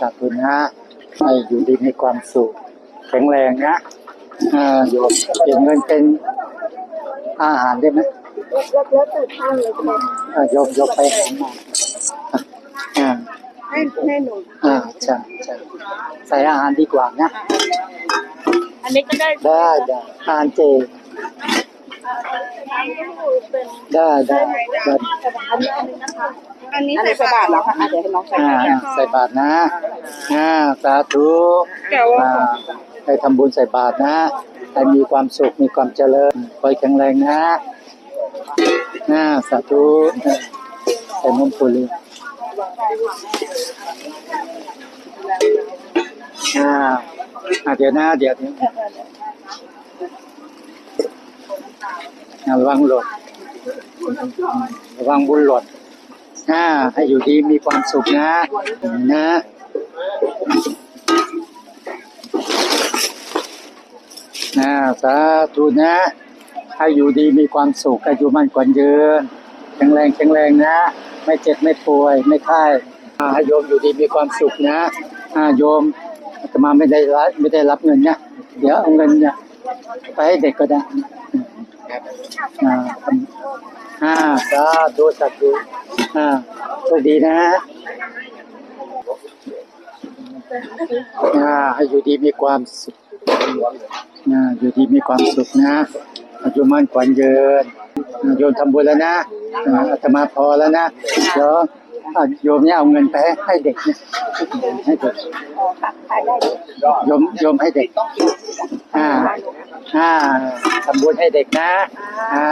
สาธุนะให้อยู่ดีมีความสุข แข็งแรงนะอ่าโยมเก็บเงินเป็นอาหารได้ไหมแล้วแล้วแต่ท่านเลยค่ะอ่าโยมโยมไปหาหมออ่าให้ให้หนูอ่าใช่ใช่ใส่อาหารดีกว่านะ อันนี้ก็ได้ ได้ได้อาหารเจเป็นได้ได้ได้อันนี้อันนี้นะคะอันนี้ใส่บาทแล้วค่ะอะเดี๋ยวให้น้องใส่อ่าบาตรใส่บาตรนะ อ่าสาธุแกว่าอ่าให้ทำบุญใส่บาตรนะให้มีความสุขมีความเจริญคอยแข็งแรงนะอ่าสาธุใส่นมปุรีอ่าอ่าเดี๋ยวนะเดี๋ยวเดี๋ยวอ่าระวังหล่นระวังบุญหล่นอ่าให้อยู่ดีมีความสุขนะนะ นะ สาธุนะให้อยู่ดีมีความสุขอายุมั่นกว่ายืนแข็งแรงแข็งแรงนะ ไม่เจ็บไม่ป่วยไม่ไข้อ่าให้โยมอยู่ดีมีความสุขนะอ่าโยมอาตมาไม่ได้รับไม่ได้รับเงินเนี่ยเดี๋ยวเอาเงินเนี่ยไปให้เด็กก็ได้อ่าอ่าสาธุสาธุอ่าโชคดีนะอ่าให้อยู่ดีมีความสุข นะอยู่ดีมีความสุขนะอายุมั่นขวัญยืนอ่าโยมทำบุญแล้วนะอ่าอาตมาพอแล้วนะเดี๋ยวอ่าโยมเนี่ยเอาเงินไปให้เด็กนะให้เด็กโยมโยมให้เด็ก อ่า อ่าทำบุญให้เด็กนะ อ่า